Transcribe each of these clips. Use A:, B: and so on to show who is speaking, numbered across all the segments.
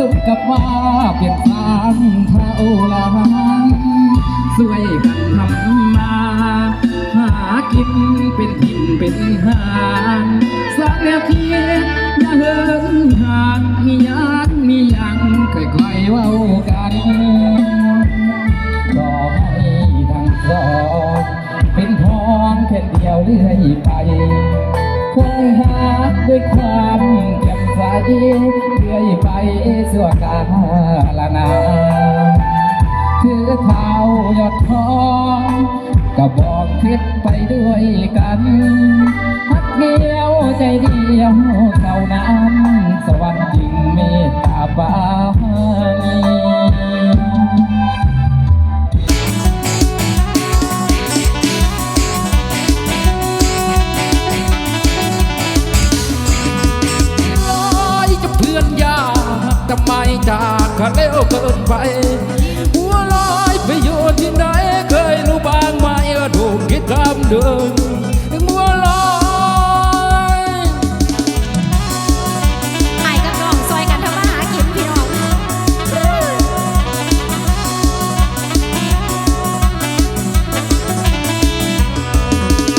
A: สุขกับว่าเปลี่ยนสางพระโอรางสวยกันทำมา หากินเป็นทินเป็นหานสักนาทีนย่าเหินห่างมียางมียังค่อยๆเว้ากัน เรื่อยไปสั่วกาลนานถือเท้ายอดทองก็บอกคิดไปด้วยกันพักเดียวใจเดียวเท่านั้นสวรรค์จึงเมตตา จากกันเร็วเกินไป หัวลอยไปอยู่ที่ไหนเคยรู้บ้างไหมว่าถูกคิดคำเดิมหัวลอย
B: ไอ้กับน้องซอยกันทำมาหากินพี่น้อง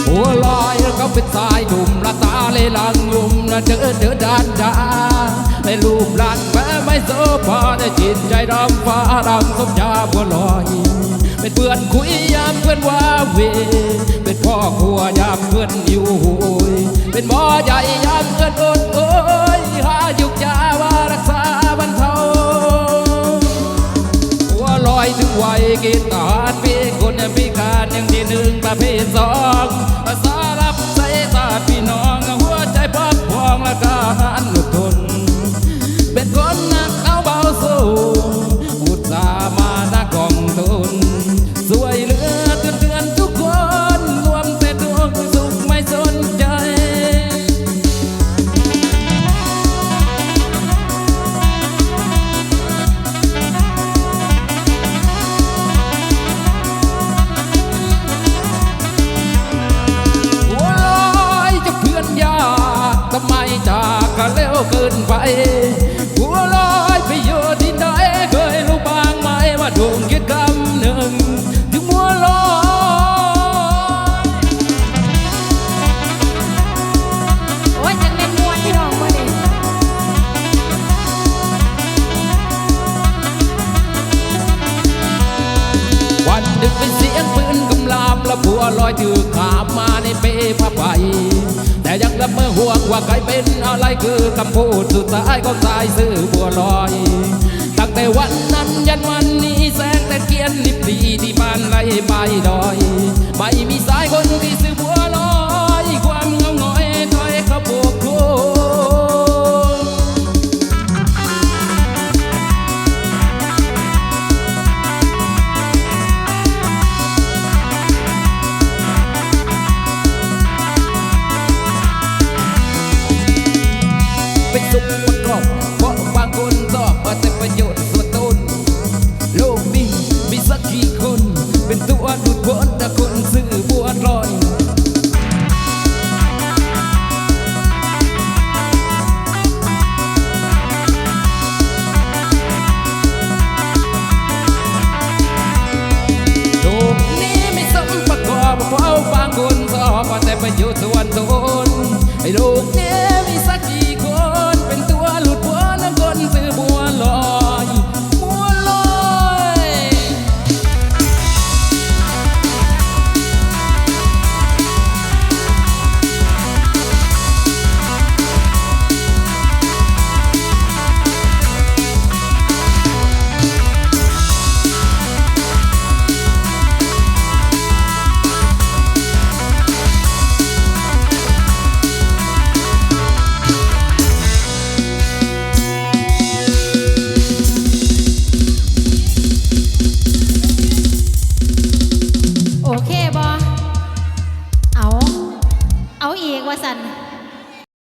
A: หัวลอยเขาเป็นสายหนุ่มละตาเลยลังลุ่มละเจอเจอด้านดาในรูปลันแม้ไม่โซพา ได้จิตใจดำฟ้าดำสมยาบัวลอยเป็นเพื่อนคุยยามเพื่อนว่าเว เป็นพ่อครัวยามเพื่อนอยู่โหยเป็นหมอใหญ่ยามเพื่อนอดโอยหายุกยาว่ารักษาบรรเทาหัวลอยถึงวัยกินทารพี่คนยังพิการยังที่หนึ่งประเภทสองภาษารับใส่ตาพี่น้องหัวใจพับพองและกาหาญอดทนเป็น กิ บัวลอยถือขามมาในเปผ้าใบแต่ยังละเมื่อห่วงว่าใครเป็นอะไรคือคำพูดสุดท้ายของสายซื้อบัวลอย ตั้งแต่วันนั้นยันวันนี้แสงแต่เกีย
B: นลิบดีที่บ้า
A: นไรไปดอย ไม่มีสา เพราะบางคนตอบมาแต่ประโยชน์ส่วนตน โลกนี้มีสักกี่คน เป็นตัวดุดพ้นแต่คนซื่อบัวลอยอบางคนสอบแต่ประโยชน์ส่วนตนไอ้โลกนี้